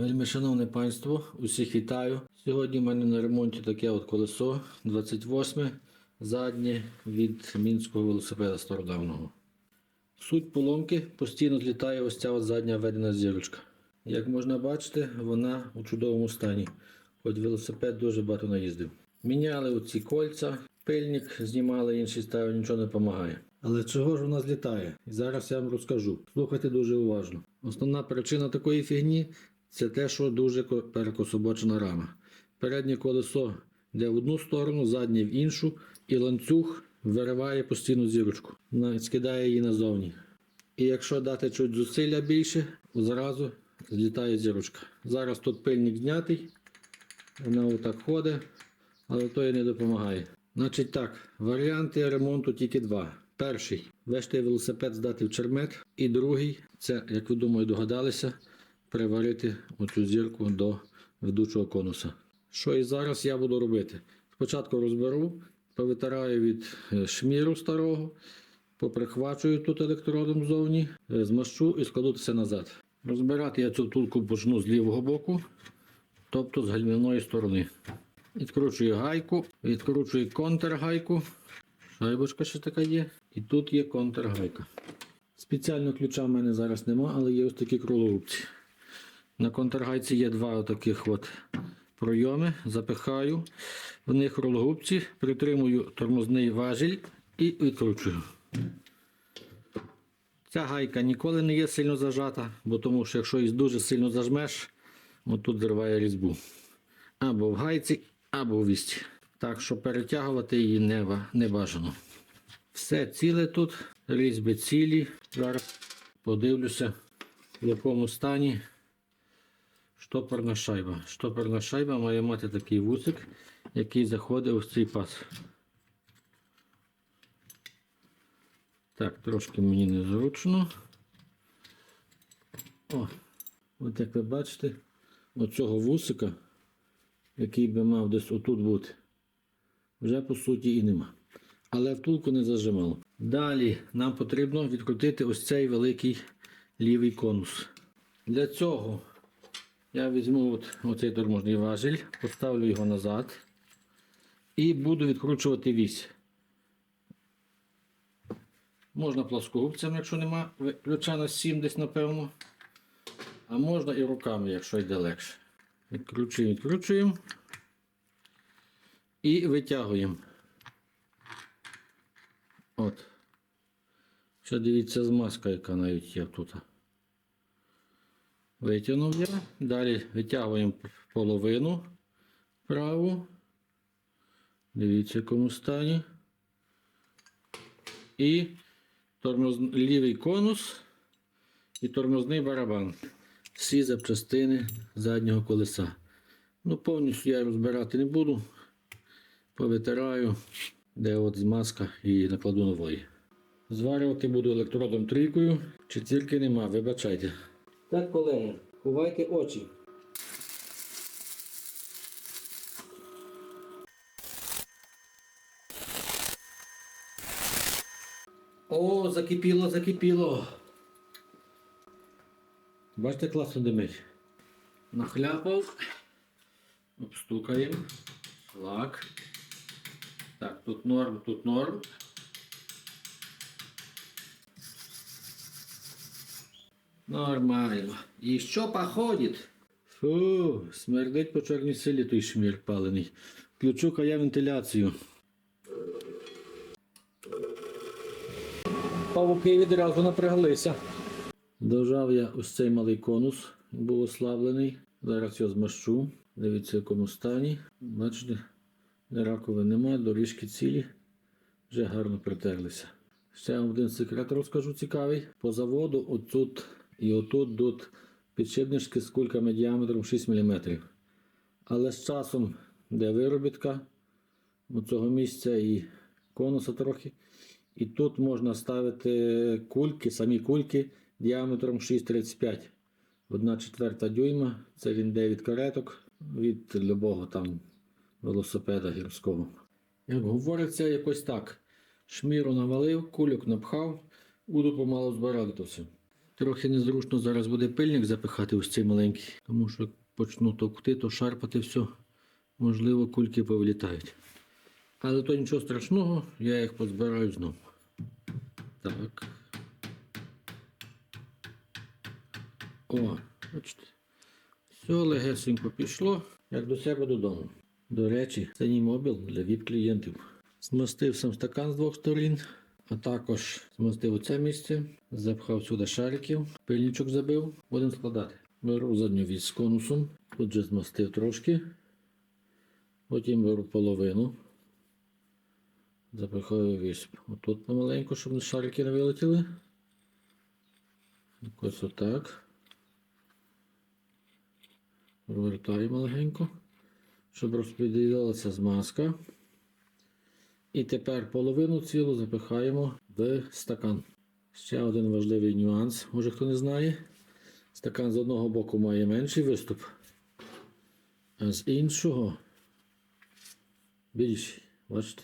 Вельми шановне панство, усіх вітаю. Сьогодні в мене на ремонті таке от колесо 28 заднє від мінського велосипеда стародавного. Суть поломки постійно злітає ось ця от задня введена зірочка. Як можна бачити, вона у чудовому стані, хоч велосипед дуже багато наїздив. Міняли оці кольця, пильник знімали, інший ставив, нічого не допомагає. Але чого ж вона злітає? І зараз я вам розкажу. Слухайте дуже уважно. Основна причина такої фігні це те, що дуже перекособочена рама. Переднє колесо йде в одну сторону, заднє в іншу, і ланцюг вириває постійну зірочку, скидає її назовні. І якщо дати чуть зусилля більше, зразу злітає зірочка. Зараз тут пильник знятий, вона отак ходить, але то і не допомагає. Значить так, варіанти ремонту тільки два. Перший вести велосипед здати в чермет, і другий це, як ви думаю, догадалися, приварити оцю зірку до ведучого конуса. Що і зараз я буду робити? Спочатку розберу, повитираю від е, шміру старого, поприхвачую тут електродом ззовні, е, змащу і складу це назад. Розбирати я цю втулку почну з лівого боку, тобто з гальмівної сторони. Відкручую гайку, відкручую контргайку. Шайбочка ще така є. І тут є контргайка. Спеціального ключа в мене зараз нема, але є ось такі круловці. На контргайці є два таких от пройоми. Запихаю в них рологубці, притримую тормозний важіль і відкручую. Ця гайка ніколи не є сильно зажата, бо тому що якщо її дуже сильно зажмеш, отут зриває різьбу. Або в гайці, або в вісті. Так що перетягувати її не, не бажано. Все ціле тут, різьби цілі. Зараз подивлюся, в якому стані штопорна шайба. Штопорна шайба має мати такий вусик, який заходить в цей паз. Так, трошки мені незручно. О, от як ви бачите, оцього вусика, який би мав десь отут бути, вже по суті і нема. Але втулку не зажимало. Далі нам потрібно відкрутити ось цей великий лівий конус. Для цього я візьму от, оцей тормозний важіль, поставлю його назад і буду відкручувати вісь. Можна плоскогубцем, якщо нема ключа на 7 десь, напевно. А можна і руками, якщо йде легше. Відкручуємо, відкручуємо. І витягуємо. От. Ще дивіться змазка, яка навіть є тут. Витягнув я. Далі витягуємо половину праву. Дивіться, в якому стані. І тормоз... лівий конус і тормозний барабан. Всі запчастини заднього колеса. Ну, повністю я розбирати не буду. Повитираю, де от змазка і накладу нової. Зварювати буду електродом трійкою. Четвірки нема, вибачайте. Так, колеги, ховайте очі. О, закипіло, закипіло. Бачите, класно димить. Нахляпав. Обстукаємо. Шлак. Так, тут норм, тут норм. Нормально. І що походить? Фу, смердить по чорній силі той шмір палений. Включу-ка я вентиляцію. Павуки відразу напряглися. Дожав я ось цей малий конус, був ослаблений. Зараз його змащу. Дивіться, в якому стані. Бачите, ракови немає, доріжки цілі. Вже гарно притерлися. Ще один секрет розкажу цікавий. По заводу отут і отут йдуть підшипнички з кульками діаметром 6 мм. Але з часом, де виробітка цього місця і конуса трохи. І тут можна ставити кульки, самі кульки діаметром 6,35. Одна четверта дюйма. Це він йде від кареток, від любого там велосипеда гірського. Як говориться, якось так. Шміру навалив, кульок напхав, буду помалу збирати то все. Трохи незручно зараз буде пильник запихати ось цей маленький, тому що як почну товкти, то шарпати все. Можливо, кульки повлітають. Але то нічого страшного, я їх позбираю знову. Так. О, бачите. Все легесенько пішло, як до себе додому. До речі, це мобіл для віп-клієнтів. Змастив сам стакан з двох сторін, а також змастив оце місце, запхав сюди шариків, пильничок забив, будемо складати. Беру задню вісь з конусом, тут же змастив трошки, потім беру половину, запихаю вісь. Отут помаленьку, щоб шарики не вилетіли. Ось отак. Провертаємо легенько, щоб розподілилася змазка. І тепер половину цілу запихаємо в стакан. Ще один важливий нюанс, може хто не знає. Стакан з одного боку має менший виступ, а з іншого більший. Бачите?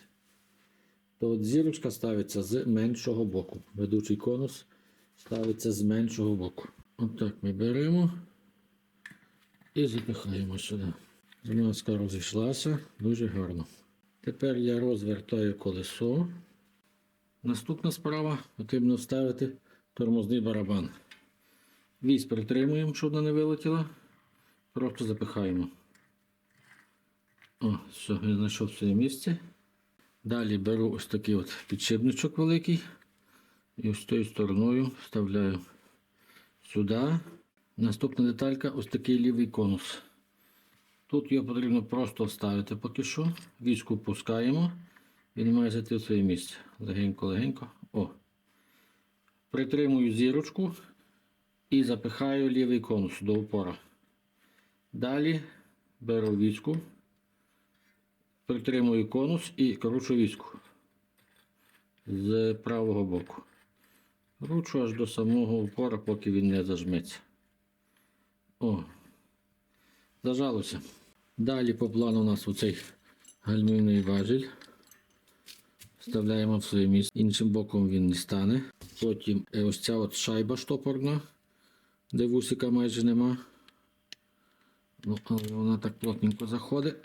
То от зірочка ставиться з меншого боку. Ведучий конус ставиться з меншого боку. Отак ми беремо і запихаємо сюди. Змазка розійшлася дуже гарно. Тепер я розвертаю колесо. Наступна справа потрібно вставити тормозний барабан. Вісь притримуємо, щоб вона не вилетіла. Просто запихаємо. О, все, я знайшов своє місце. Далі беру ось такий от підшипничок великий. І ось тою стороною вставляю сюди. Наступна деталька ось такий лівий конус. Тут його потрібно просто вставити поки що. Вічку пускаємо. Він має зайти в своє місце. Легенько-легенько. О. Притримую зірочку і запихаю лівий конус до упора. Далі беру вічку, притримую конус і кручу вічку з правого боку. Кручу аж до самого упора, поки він не зажметься. О, зажалося. Далі по плану у нас оцей гальмівний важіль. Вставляємо в своє місце. Іншим боком він не стане. Потім е, ось ця от шайба штопорна, де вусика майже нема. Ну, але вона так плотненько заходить.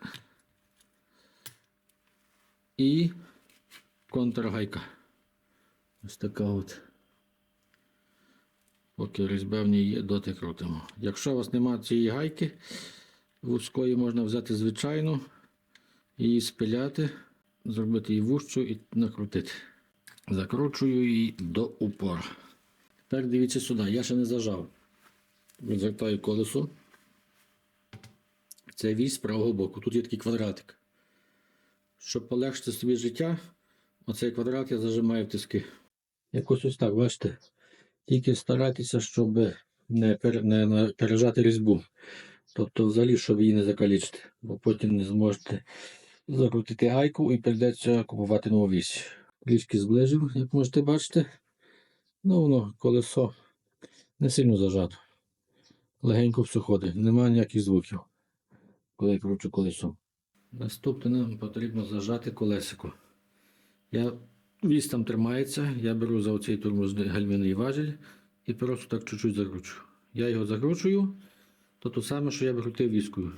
І контргайка. Ось така от. Поки різьба в ній є, доти крутимо. Якщо у вас немає цієї гайки, вузької можна взяти звичайну, її спиляти, зробити її вужчу і накрутити. Закручую її до упора. Тепер дивіться сюди, я ще не зажав. Розвертаю колесо. Це вісь з правого боку. Тут є такий квадратик. Щоб полегшити собі життя, оцей квадрат я зажимаю в тиски. Якось ось так, бачите? Тільки старайтеся, щоб не пережати різьбу. Тобто, взагалі, щоб її не закалічити, бо потім не зможете закрутити гайку і прийдеться купувати нову вісь. Трішки зближив, як можете бачити. Ну, воно колесо не сильно зажато. Легенько все ходить, немає ніяких звуків, коли я кручу колесо. Наступне нам потрібно зажати колесико. Я Вісь там тримається, я беру за оцей тормозний гальмівний важіль і просто так чуть-чуть закручу. Я його закручую, то те саме, що я б крутив віскою.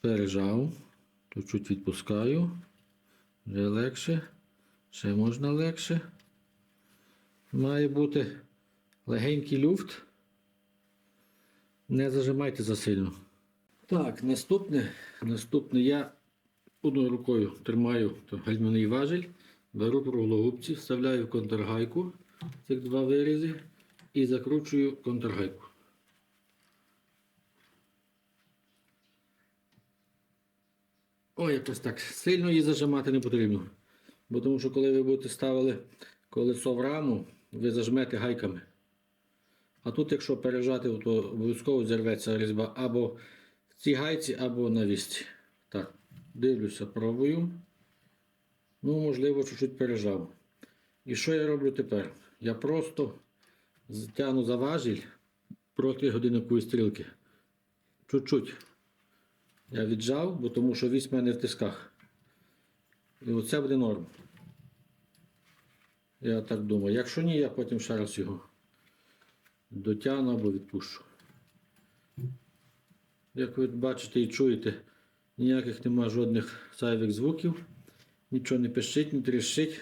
Пережав, тут чуть відпускаю. Вже легше, ще можна легше. Має бути легенький люфт. Не зажимайте засильно. Так, наступне, наступне я Одною рукою тримаю гальмівний важіль, беру круглогубці, вставляю в контргайку цих два вирізи і закручую контргайку. О, якось так. Сильно її зажимати не потрібно. Бо тому що коли ви будете ставили колесо в раму, ви зажмете гайками. А тут, якщо пережати, то обов'язково зірветься різьба або в цій гайці, або на вісті. Так. Дивлюся, пробую. Ну, можливо, чуть-чуть пережав. І що я роблю тепер? Я просто тягну за важіль проти годинникової стрілки. Чуть-чуть. Я віджав, бо тому що вісь в мене в тисках. І оце буде норм. Я так думаю. Якщо ні, я потім ще раз його дотягну або відпущу. Як ви бачите і чуєте, ніяких нема жодних зайвих звуків, нічого не пищить, не тріщить.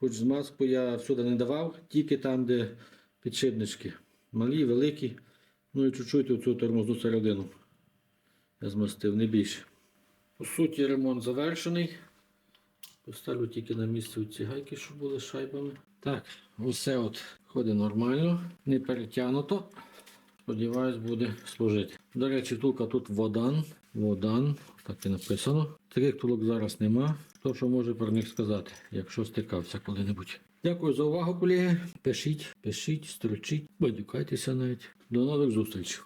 Хоч змазку я всюди не давав, тільки там, де підшипнички. Малі, великі. Ну і чуть-чуть оцю тормозну середину. Я змастив, не більше. По суті, ремонт завершений. Поставлю тільки на місце ці гайки, що були шайбами. Так, усе от ходить нормально, не перетягнуто. Сподіваюсь, буде служити. До речі, втулка тут водан. Водан, так і написано. Таких втулок зараз нема. Хто що може про них сказати, якщо стикався коли-небудь. Дякую за увагу, колеги. Пишіть, пишіть, строчіть, бадюкайтеся навіть. До нових зустрічей.